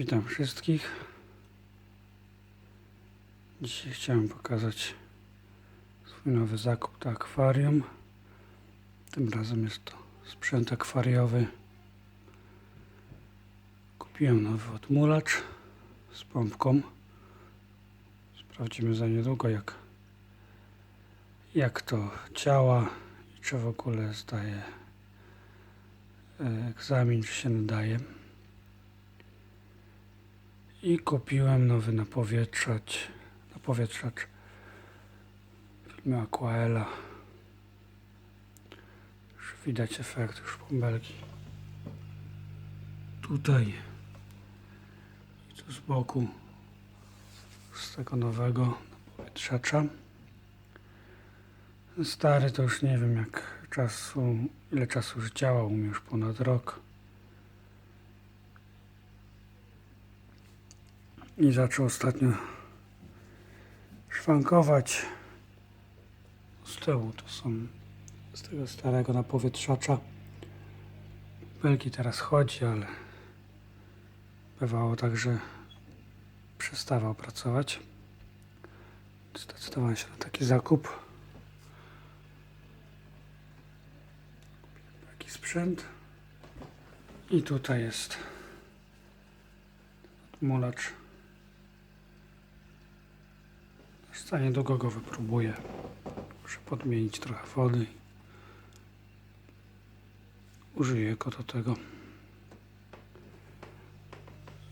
Witam wszystkich. Dzisiaj chciałem pokazać swój nowy zakup do akwarium. Tym razem jest to sprzęt akwariowy. Kupiłem nowy odmulacz z pompką. Sprawdzimy za niedługo jak, jak to działa i czy w ogóle zdaje e, egzamin, czy się nadaje. I kupiłem nowy napowietrzacz, napowietrzacz firmy Aquaela. Już widać efekt, już bąbelki. Tutaj i tu z boku z tego nowego napowietrzacza. Stary to już nie wiem jak czasu, ile czasu już działał, już ponad rok. I zaczął ostatnio szwankować. Z tyłu to są z tego starego napowietrzacza. Belki teraz chodzi, ale bywało tak, że przestawał pracować. Zdecydowałem się na taki zakup. Taki sprzęt. I tutaj jest mulacz Za niedługo go wypróbuję. Muszę podmienić trochę wody. Użyję go do tego.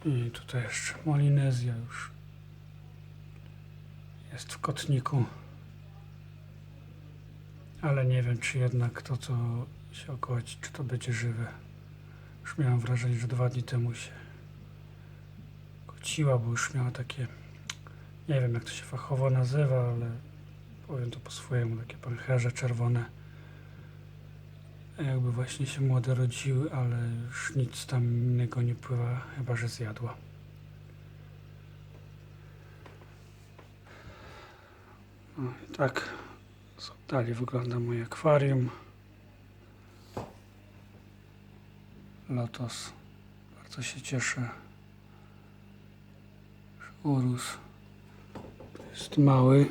I tutaj jeszcze Molinezja już jest w kotniku. Ale nie wiem, czy jednak to, co się okołaci, czy to będzie żywe. Już miałem wrażenie, że dwa dni temu się kociła, bo już miała takie nie wiem jak to się fachowo nazywa, ale powiem to po swojemu, takie pęcherze czerwone. Jakby właśnie się młode rodziły, ale już nic tam innego nie pływa, chyba że zjadła. No i tak z oddali wygląda moje akwarium. Lotos. Bardzo się cieszę, że urósł. Jest mały.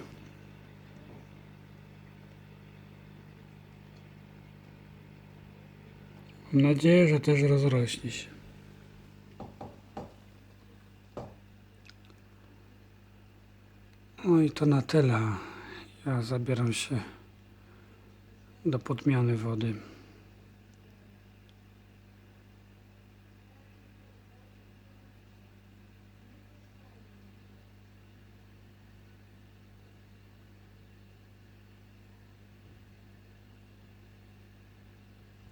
Mam nadzieję, że też rozrośnie się. No i to na tyle. Ja zabieram się do podmiany wody.